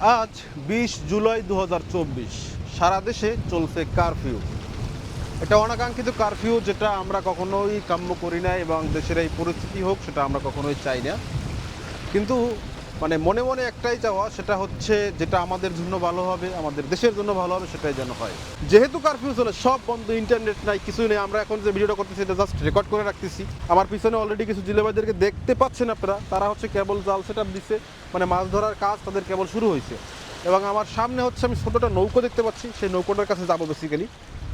আজ বিশ জুলাই দু হাজার চব্বিশ। সারা দেশে চলছে কারফিউ এটা অনাকাঙ্ক্ষিত কারফিউ যেটা আমরা কখনোই কাম্য করি না এবং দেশের এই পরিস্থিতি হোক, সেটা আমরা কখনোই চাই না। কিন্তু মানে মনে মনে একটাই চাওয়া, সেটা হচ্ছে যেটা আমাদের জন্য ভালো হবে, আমাদের দেশের জন্য ভালো হবে, সেটাই যেন হয়। যেহেতু কারফিউ চলে, সব বন্ধ ইন্টারনেট নাই, কিছুই নেই, আমরা এখন যে ভিডিওটা করতেছি, এটা জাস্ট রেকর্ড করে রাখতেছি। আমার পিছনে অলরেডি কিছু জিলেবাইদেরকে দেখতে পাচ্ছেন আপনারা, তারা হচ্ছে কেবল জাল সেট দিচ্ছে মানে মাছ ধরার কাজ তাদের কেবল শুরু হয়েছে। এবং আমার সামনে হচ্ছে আমি ছোটোটা নৌকো দেখতে পাচ্ছি, সেই নৌকোটার কাছে যাব বেসিক্যালি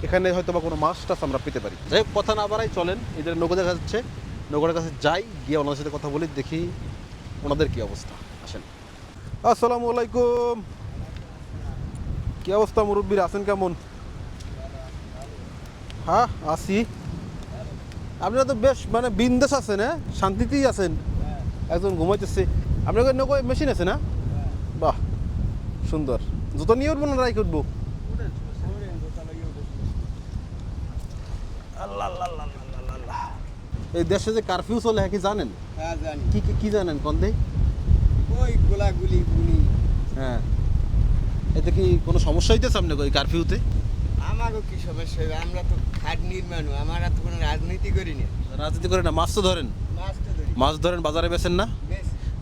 এখানে হয়তো বা কোনো মাছ টাছ আমরা পেতে পারি। যাই কথা না বাড়াই, চলেন, এদের নৌকো দেখা যাচ্ছে। নৌকোটার কাছে যাই, গিয়ে ওনাদের সাথে কথা বলি, দেখি ওনাদের কী অবস্থা। আসেন। আসসালামু আলাইকুম। কি অবস্থা মুরব্বীর? আছেন কেমন? হ্যাঁ আসি আপনারা তো বেশ মানে বিন্দাস আছেন হ্যাঁ? শান্তিতেই আছেন। একজন ঘুমাইতেছে। আপনার নৌকো মেশিন আছে না? বাহ সুন্দর। জুতো নিয়ে উঠবো না রাই উঠবো আল্লাহ আল্লাহ আল্লাহ আল্লাহ আল্লাহ এই দেশে যে কারফিউ চলে হ্যাঁ কি জানেন? হ্যাঁ কি কি- কি জানেন কোন দেই ওই গোলাগুলি গুলি হ্যাঁ। এতে কি কোনো সমস্যা হইতেছে আপনাকে ওই কারফিউতে আমারও কি সমস্যা হবে আমরা তো খাট নির্মাণ আমরা তো কোনো রাজনীতি করি না। রাজনীতি করে না মাছ তো ধরেন? মাছ তো ধরি। মাছ ধরেন বাজারে বেচেন না?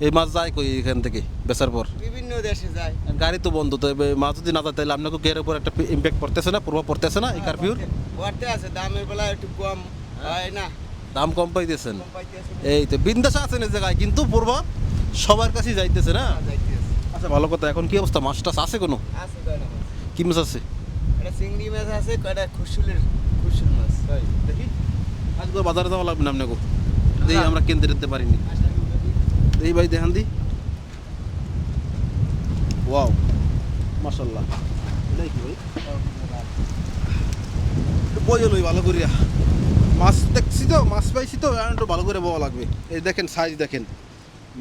এই মাছ যায় কই এখান থেকে বেচার পর? বিভিন্ন দেশে যায়। গাড়ি তো বন্ধ তো মাছ যদি না যায় তাহলে আপনাকে এর উপর একটা ইম্প্যাক্ট পড়তেছে না প্রভাব পড়তেছে না এই কারফিউর পড়তে আছে দামের বেলা একটু কম হয়। না। দাম কম পাইতেছেন। এই তো বিন্দাসে আছেন এই জায়গায় কিন্তু প্রভাব সবার কাছেই যাইতেছে না? আচ্ছা ভালো কথা। এখন কি অবস্থা? মাছ টাছ আছে কোনো? কি মাছ আছে? চিংড়ি মাছ আছে কয়টা? খুশুলের খুশুল মাছ। দেখি। আজকে বাজারে যাওয়া লাগবে না আপনাকে? এই আমরা কিনতে দিতে পারিনি। এই ভাই দেখান দি। ওয়াও। মাশাল্লাহ এটাই কি ভাই? ওই ভালো করিয়া। মাছ দেখছি তো মাছ পাইছি তো একটু ভালো করে বওয়া লাগবে। এই দেখেন সাইজ দেখেন।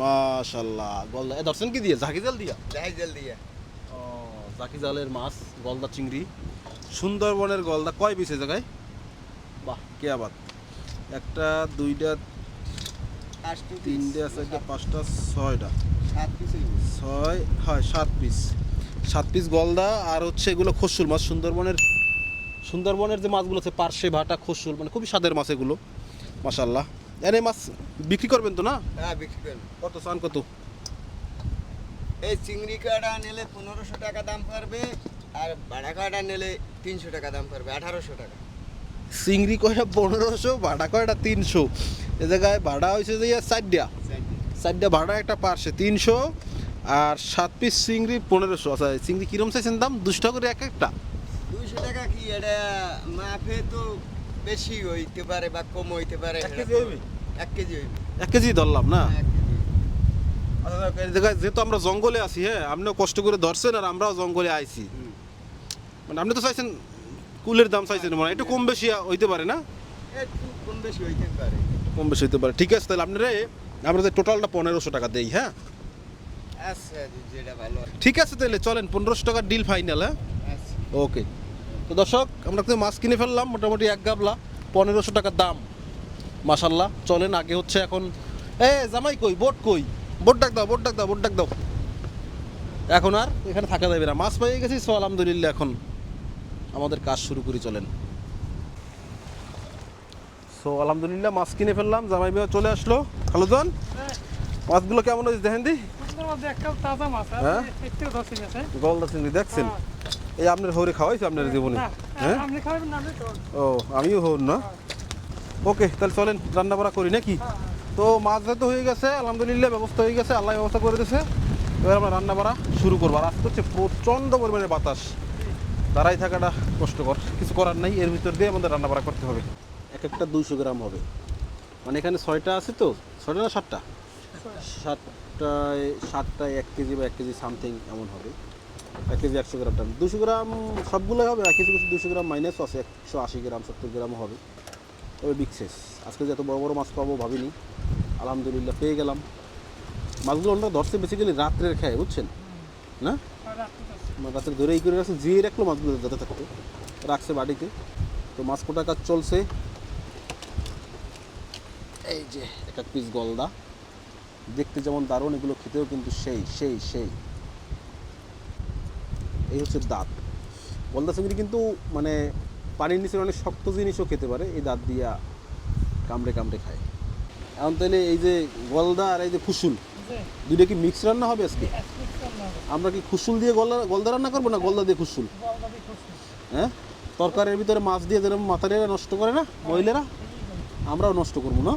মাশাল্লাহ গলদা এ ধরছেন কি দিয়ে? ঝাঁকি জাল দিয়া? যাই জলদি ও জাকি জালের মাছ গলদা চিংড়ি। সুন্দরবনের গলদা কয় পিস জায়গায়? বাহ। কে আবার? একটা দুইটা তিনটে চারটা পাঁচটা ছয়টা। সাত পিস ছয় হয় সাত পিস। সাত পিস গলদা আর হচ্ছে এগুলো খসুল মাছ সুন্দরবনের সুন্দরবনের যে মাছগুলো আছে পার্শে ভাটা খসুল মানে খুবই স্বাদের মাছ এগুলো। মাশাল্লাহ। এনে মাছ বিক্রি করবেন তো না? হ্যাঁ বিক্রি করেন কত চান কত? এই চিংড়ি কাটা নিলে পনেরোশো টাকা দাম পড়বে আর বাড়া কাটা নিলে তিনশো টাকা দাম পড়বে আঠারোশো টাকা। চিংড়ি কয়টা? পনেরোশো ভাড়া কয়টা? তিনশো। এ জায়গায় ভাড়া হয়েছে যে চারটা। চারটা ভাড়া একটা পার্শ্বে তিনশো আর সাত পিস চিংড়ি পনেরোশো। আচ্ছা চিংড়ি কিরম চাইছেন দাম? দুশো টাকা করে এক একটা। দুইশো টাকা কি? এটা মাফে তো বেশি হইতে পারে বা কম হইতে পারে এক কেজি হইবে? এক কেজি হইবে। এক কেজি ধরলাম না? হ্যাঁ, এক কেজি হইবে। আচ্ছা জায়গায় যেহেতু আমরা জঙ্গলে আছি হ্যাঁ আপনিও কষ্ট করে ধরছেন আর আমরাও জঙ্গলে আইছি। মানে আপনি তো চাইছেন কুলের দাম চাইছেন মানে একটু কম বেশি হইতে পারে না? একটু কম বেশি হইতে পারে। কম বেশি হইতে পারে। ঠিক আছে তাহলে আপনারা আমরা টোটালটা পনেরোশো টাকা দেই হ্যাঁ? আচ্ছা যেটা ভালো। ঠিক আছে তাহলে চলেন পনেরোশো টাকার ডিল ফাইনাল হ্যাঁ? আচ্ছা। ওকে তো দর্শক আমরা তো মাছ কিনে ফেললাম মোটামুটি এক গাবলা পনেরোশো টাকার দাম। মাসাল্লাহ চলেন আগে হচ্ছে এখন এ জামাই কই? বোট কই? বোট ডাক দাও বোট ডাক দাও বোট ডাক দাও। এখন আর এখানে থাকা যাবে না। মাছ পেয়ে গেছি সো আলহামদুলিল্লাহ এখন আমাদের কাজ শুরু করি চলেন। সো আলহামদুলিল্লাহ মাছ কিনে ফেললাম জামাই মেয়ে চলে আসলো। খালুজন মাছগুলো কেমন হয়েছে দেখেন দি? হ্যাঁ? দেখছেন? হ্যাঁ। এই আপনার হরে খাওয়াইছে আপনার জীবনে? হ্যাঁ? আপনি খাবেন না আমি খাব। ও আমিও হন না। ওকে তাহলে চলেন রান্না বাড়া করি নাকি? হ্যাঁ, তো মাছ তো হয়ে গেছে আলহামদুলিল্লাহ ব্যবস্থা হয়ে গেছে আল্লাহ ব্যবস্থা করে দিয়েছে এবার আমরা রান্না বাড়া শুরু করব। আর আজকে হচ্ছে প্রচণ্ড পরিমাণে বাতাস। দাঁড়াই থাকাটা কষ্টকর কিছু করার নাই এর ভিতর দিয়ে আমাদের রান্না বাড়া করতে হবে। এক একটা দুইশো গ্রাম হবে। মানে এখানে ছয়টা আছে তো? ছয়টা না সাতটা? সাতটায় সাতটায় এক কেজি বা এক কেজি সামথিং এমন হবে। এক কেজি একশো গ্রাম টান। দুশো গ্রাম সবগুলোই হবে আর কিছু কিছু দুশো গ্রাম মাইনাস আছে একশো আশি গ্রাম সত্তর গ্রামও হবে। তবে বিগ আজকে যে এত বড় বড় মাছ পাবো ভাবিনি আলহামদুলিল্লাহ পেয়ে গেলাম। মাছগুলো ওনারা ধরছে বেসিক্যালি রাত্রের খায় বুঝছেন? না? রাত্রে। মানে রাত্রে ধরে এই করে রাখছে জিয়ে রাখল মাছগুলো যাতে থাকতো রাখছে বাড়িতে। তো মাছ কোটা কাজ চলছে। এই যে এক এক পিস গলদা। দেখতে যেমন দারুণ এগুলো খেতেও কিন্তু সেই সেই সেই। এই হচ্ছে দাঁত। গলদা চিংড়ি কিন্তু মানে পানির নিচে অনেক শক্ত জিনিসও খেতে পারে এই দাঁত দিয়া কামড়ে কামড়ে খায়। এখন তাহলে এই যে গলদা আর এই যে ফুসুল জি। দুইটা কি মিক্স রান্না হবে আজকে? আমরা কি খুসুল দিয়ে গলদা গলদা রান্না করব না গলদা দিয়ে খুসুল হ্যাঁ? তরকারির ভিতরে মাছ দিয়ে যেরকম মাথারিরা নষ্ট করে না মহিলারা আমরাও নষ্ট করব না।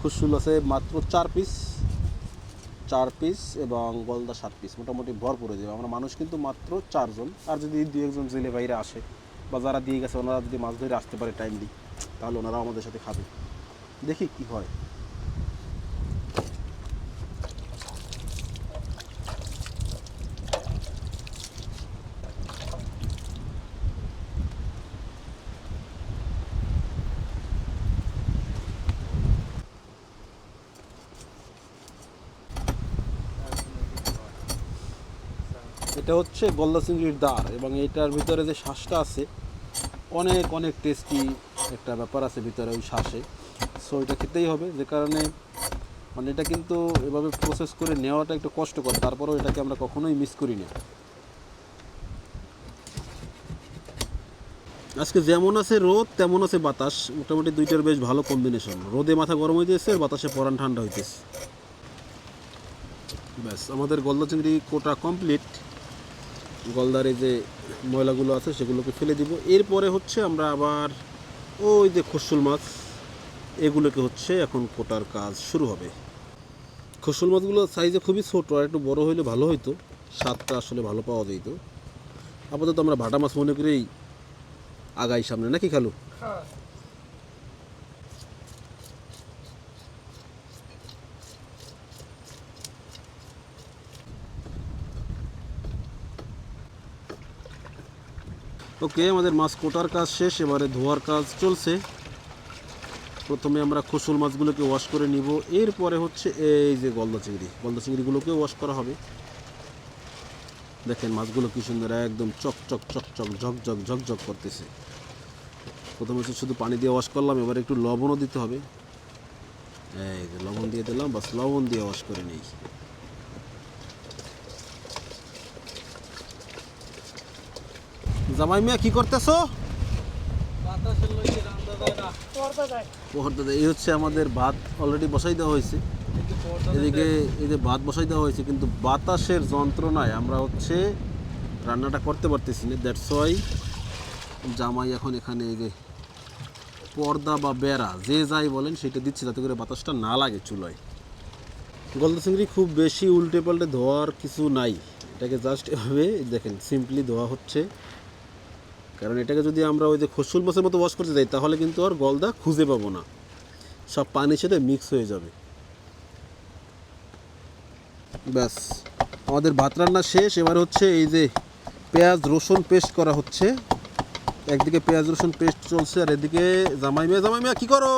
খুসুল আছে মাত্র চার পিস চার পিস এবং গলদা সাত পিস মোটামুটি ভর হয়ে যাবে। আমরা মানুষ কিন্তু মাত্র চারজন। আর যদি দু একজন জেলে বাইরে আসে বা যারা দিয়ে গেছে, ওনারা যদি মাছ ধরে আসতে পারে টাইমলি তাহলে ওনারা আমাদের সাথে খাবে। দেখি কি হয়। এটা হচ্ছে গলদা চিংড়ির দাঁড় এবং এটার ভিতরে যে শ্বাসটা আছে, অনেক অনেক টেস্টি একটা ব্যাপার আছে ভিতরে ওই শ্বাসে সো এটা খেতেই হবে, যে কারণে মানে এটা কিন্তু এভাবে প্রসেস করে নেওয়াটা একটু কষ্টকর, তারপরেও এটাকে আমরা কখনোই মিস করি না। আজকে যেমন আছে রোদ, তেমন আছে বাতাস, মোটামুটি দুইটার বেশ ভালো কম্বিনেশন রোদে মাথা গরম হইতেছে, বাতাসে পরান ঠান্ডা হইতেছে। ব্যাস, আমাদের গলদা চিংড়ি কোটা কমপ্লিট গলদার যে ময়লাগুলো আছে সেগুলোকে ফেলে দিব। এরপরে হচ্ছে আমরা আবার ওই যে খসুল মাছ, এগুলোকে হচ্ছে এখন কোটার কাজ শুরু হবে। খসুল মাছগুলো সাইজে খুবই ছোট, আর একটু বড় হইলে ভালো হইতো। স্বাদটা আসলে ভালো পাওয়া যেত। আপাতত আমরা ভাটা মাছ মনে করেই আগাই সামনে। নাকি খালু? ওকে, আমাদের মাছ কোটার কাজ শেষ, এবারে ধোয়ার কাজ চলছে। প্রথমে আমরা খসুল মাছগুলোকে ওয়াশ করে নিব। এরপরে হচ্ছে এই যে গলদা চিংড়ি। গলদা চিংড়িগুলোকেও ওয়াশ করা হবে। দেখেন মাছগুলো কি সুন্দর, একদম চক চক চক চক ঝক ঝক ঝক ঝক করতেছে। প্রথমে হচ্ছে শুধু পানি দিয়ে ওয়াশ করলাম, এবার একটু লবণও দিতে হবে। এই লবণ দিয়ে দিলাম, বাস লবণ দিয়ে ওয়াশ করে নিই। জামাই মিয়া, কি করতেছো? এই হচ্ছে আমাদের ভাত অলরেডি বসাই দেওয়া হয়েছে। এদিকে এই যে ভাত বসাই দেওয়া হয়েছে, কিন্তু বাতাসের যন্ত্রণায় আমরা হচ্ছে রান্নাটা করতে পারতেছি না। দ্যাটস ওয়াই জামাই এখন এখানে এই যে পর্দা বা বেড়া, যে যাই বলেন, সেটা দিচ্ছে যাতে করে বাতাসটা না লাগে চুলায়। গলদা চিংড়ি খুব বেশি উল্টে পাল্টে ধোয়ার কিছু নাই। এটাকে জাস্ট এভাবে দেখেন সিম্পলি ধোয়া হচ্ছে। কারণ এটাকে যদি আমরা ওই যে খসুল মাছের মতো ওয়াশ করতে যাই তাহলে কিন্তু আর গলদা খুঁজে পাবো না। সব পানির সাথে মিক্স হয়ে যাবে। ব্যাস আমাদের ভাত রান্না শেষ। এবার হচ্ছে এই যে পেঁয়াজ রসুন পেস্ট করা হচ্ছে। একদিকে পেঁয়াজ রসুন পেস্ট চলছে আর এদিকে জামাই মিয়া জামাই মিয়া কি করো?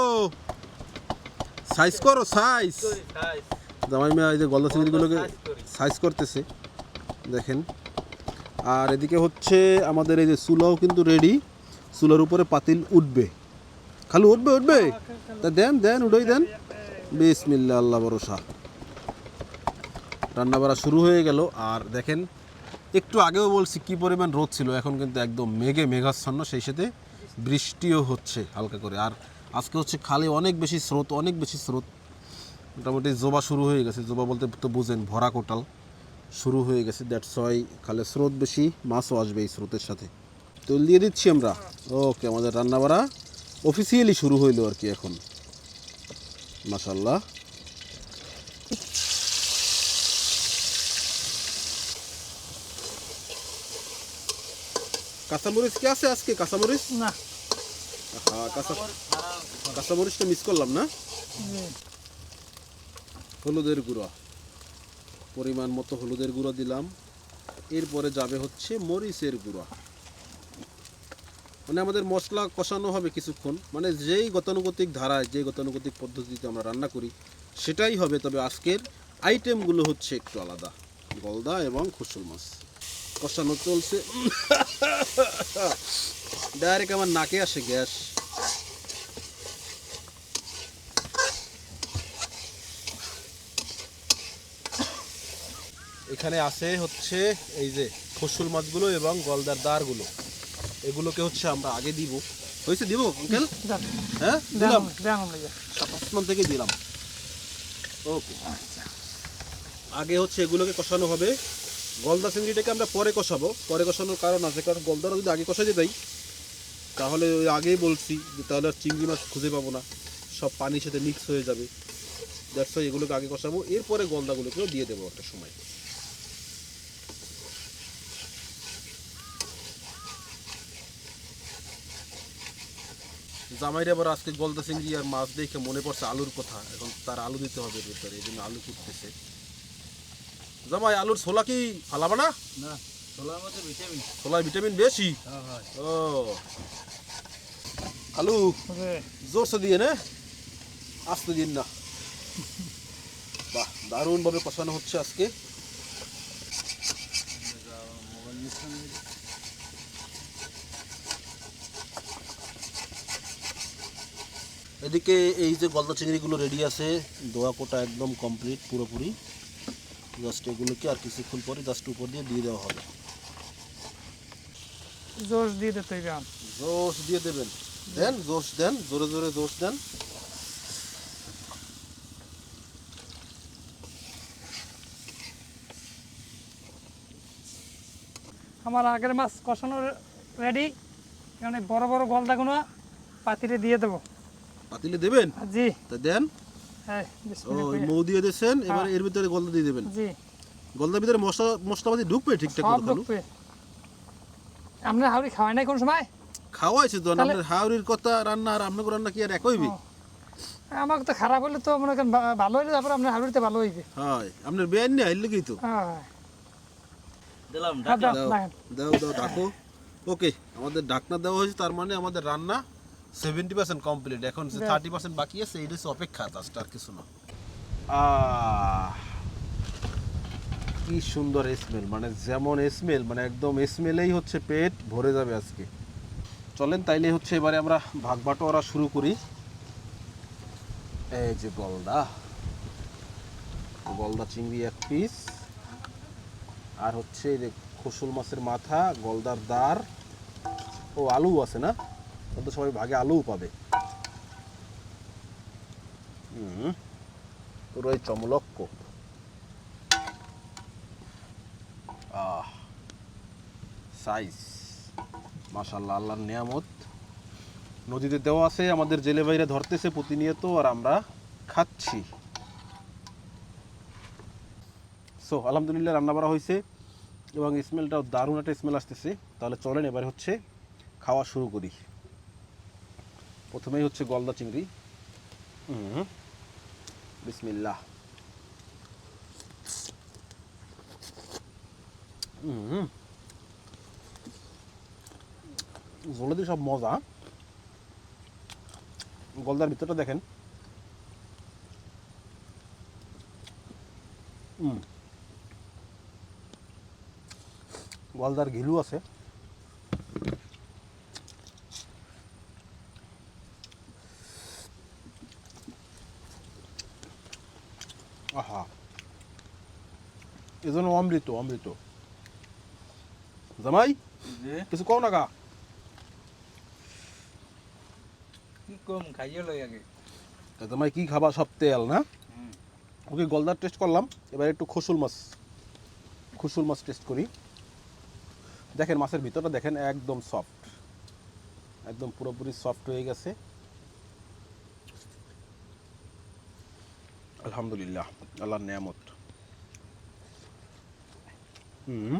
সাইজ করো সাইজ জামাই মিয়া এই যে গলদা চিংড়িগুলোকে সাইজ করতেছে। দেখেন। আর এদিকে হচ্ছে আমাদের এই যে চুলাও কিন্তু রেডি চুলার উপরে পাতিল উঠবে। খালি, উঠবে উঠবে? তা দেন দেন, উঠেই দেন। বিসমিল্লা আল্লাহ ভরসা। রান্না বাড়া শুরু হয়ে গেল। আর দেখেন, একটু আগেও বলছি কি পরিমাণ রোদ ছিল, এখন কিন্তু একদম মেঘে মেঘাচ্ছন্ন, সেই সাথে বৃষ্টিও হচ্ছে হালকা করে। আর আজকে হচ্ছে খালে অনেক বেশি স্রোত, অনেক বেশি স্রোত। মোটামুটি জোবা শুরু হয়ে গেছে। জোবা বলতে তো বুঝেন, ভরা কোটাল। শুরু হয়ে গেছে। দ্যাটস ওয়াই খালে স্রোত বেশি মাছও আসবে এই স্রোতের সাথে। তেল দিয়ে দিচ্ছি আমরা। ওকে আমাদের রান্না বাড়া অফিসিয়ালি শুরু হইল আর কি এখন। মাশাল্লাহ কাঁচামরিচ কি আছে আজকে? কাঁচামরিচ? না। হ্যাঁ কাঁচা কাঁচামরিচটা মিস করলাম না? হলুদের গুঁড়া। পরিমাণ মতো হলুদের গুঁড়া দিলাম। এরপরে যাবে হচ্ছে মরিচের গুঁড়া। মানে আমাদের মশলা কষানো হবে কিছুক্ষণ। মানে যেই গতানুগতিক ধারায় যে গতানুগতিক পদ্ধতিতে আমরা রান্না করি, সেটাই হবে। তবে আজকের আইটেমগুলো হচ্ছে একটু আলাদা। গলদা এবং খুসুল মাছ। কষানো চলছে। ডাইরেক্ট আমার নাকে আসে গ্যাস। এখানে আছে হচ্ছে এই যে ফসুল মাছগুলো এবং গলদার দারগুলো। এগুলোকে হচ্ছে আমরা আগে দিব। হয়েছে? দিব আঙ্কেল হ্যাঁ? থেকে দিলাম। ওকে আগে হচ্ছে এগুলোকে কষানো হবে। গলদা চিংড়িটাকে আমরা পরে কষাবো। পরে কষানোর কারণ আছে, কারণ গলদাটা যদি আগে কষা দিই তাহলে ওই আগেই বলছি যে তাহলে আর চিংড়ি মাছ খুঁজে পাবো না। সব পানির সাথে মিক্স হয়ে যাবে। ওয়াই এগুলোকে আগে কষাবো। এরপরে গলদাগুলোকেও দিয়ে দেবো একটা সময়। জামাইরে আবার আজকে গলদা চিংড়ি আর মাছ দেখে মনে পড়ছে আলুর কথা। এখন তার আলু দিতে হবে এর ভিতরে এই জন্য আলু কুটতেছে। জামাই আলুর ছোলা কি ফালাবা না? ছোলায় ভিটামিন বেশি? হ্যাঁ ও। আলু জোরসে দিয়ে নে। আস্তে দিন না। বাহ দারুণভাবে কষানো হচ্ছে আজকে। এদিকে এই যে গলদা চিংড়িগুলো রেডি আছে দোয়া কোটা একদম কমপ্লিট পুরোপুরি। জাস্ট এগুলোকে আর কিছুক্ষণ পরে জাস্ট উপর দিয়ে দিয়ে দেওয়া হবে। জোশ দিয়ে দিতে জোশ দিয়ে দেবেন। দেন জোশ দেন জোরে জোরে জোশ দেন। আমার আগের মাছ কষানো রেডি মানে বড় বড় গলদাগুলো পাতিলে দিয়ে দেবো। পাতিলে দেবেন? জি। তা দেন। হ্যাঁ ও ওই। মৌ দিয়ে দিয়েছেন এবার হ্যাঁ। এর ভিতরে গলদা দিয়ে দেবেন। জি। গলদার ভিতরে মশলা মশলাপাতি ঢুকবে ঠিকঠাক মতো খালু ঢুকবে। আপনার হাওড়ি খাওয়াই নাই কোন সময়? খাওয়াইছে তো আপনার হাওড়ির কথা রান্না আর আপনার রান্না কি আর এক হইবে। আমাকে তো খারাপ হলে তো মনে করেন ভালো হইলে তারপর আপনার হাওড়িতে ভালো হইবে। হয়। আপনার বেআইন নেই আইলে কি তো হ্যাঁ। দিলাম হ্যাঁ, দাও, দাও দাও দাও ঢাকো ওকে আমাদের ঢাকনা দেওয়া হয়েছে তার মানে আমাদের রান্না সেভেন্টি পার্সেন্ট কমপ্লিট এখন। থার্টি পার্সেন্ট বাকি আছে এইটা হচ্ছে অপেক্ষা জাস্ট আর কিছু না। কি সুন্দর স্মেল মানে যেমন স্মেল মানে একদম স্মেলেই হচ্ছে পেট ভরে যাবে আজকে। চলেন তাইলে হচ্ছে এবারে আমরা ভাগ বাটোয়ারা শুরু করি। এই যে গলদা গলদা চিংড়ি এক পিস আর হচ্ছে এই যে খসুল মাছের মাথা গলদার দার। ও আলু আছে না? তো সবাই ভাগে আলুও পাবে। পুরোই চমলক্ক আহ সাইজ মাশাল্লাহ আল্লাহর নিয়ামত। নদীতে দেওয়া আছে, আমাদের জেলে বাইরে ধরতেছে প্রতিনিয়ত আর আমরা খাচ্ছি। সো আলহামদুলিল্লাহ রান্না করা হয়েছে এবং স্মেলটাও দারুণ একটা স্মেল আসতেছে। তাহলে চলেন এবার হচ্ছে খাওয়া শুরু করি। প্রথমেই হচ্ছে গলদা চিংড়ি। বিসমিল্লাহ। জলেদি সব মজা। গলদার ভিতরটা দেখেন। গলদার ঘিলু আছে। আহা এজন্য অমৃত অমৃত জামাই কিছু কও না গা কি কম খাইয়ে লই আগে তা জামাই কি খাবা? সব তেল না। ওকে গলদার টেস্ট করলাম। এবার একটু খসুল মাছ। খসুল মাছ টেস্ট করি। দেখেন মাছের ভিতরটা দেখেন একদম সফট একদম পুরোপুরি সফট হয়ে গেছে। আলহামদুলিল্লাহ আল্লাহর নিয়ামত হুম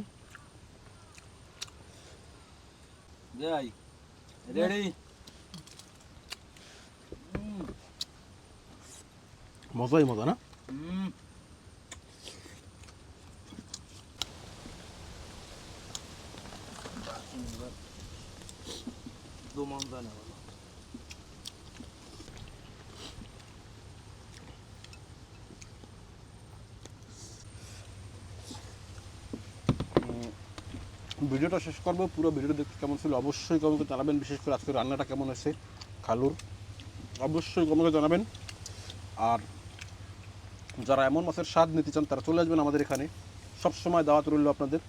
যাই রেডি মজাই মজা না হুম দু মন ভিডিওটা শেষ করব। পুরো ভিডিওটা দেখতে কেমন ছিল অবশ্যই কমেন্টে জানাবেন। বিশেষ করে আজকে রান্নাটা কেমন হয়েছে? খালুর। অবশ্যই কমেন্টে জানাবেন। আর যারা এমন মাছের স্বাদ নিতে চান, তারা চলে আসবেন আমাদের এখানে। সবসময় দাওয়াত রইল আপনাদের।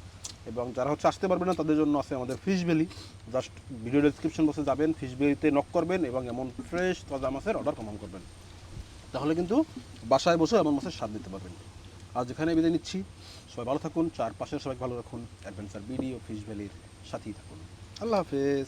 এবং যারা হচ্ছে আসতে পারবে না, তাদের জন্য আছে আমাদের fish valley just video description বক্সে যাবেন ফিশ ভ্যালিতে নক করবেন এবং এমন ফ্রেশ তাজা মাছের অর্ডার কমান করবেন। তাহলে কিন্তু বাসায় বসে এমন মাছের স্বাদ নিতে পারবেন। আজ এখানে বিদায় নিচ্ছি। সবাই ভালো থাকুন চারপাশের সবাই ভালো রাখুন, অ্যাডভেঞ্চার বিডি ও ভ্যালির সাথেই থাকুন। আল্লাহ হাফেজ।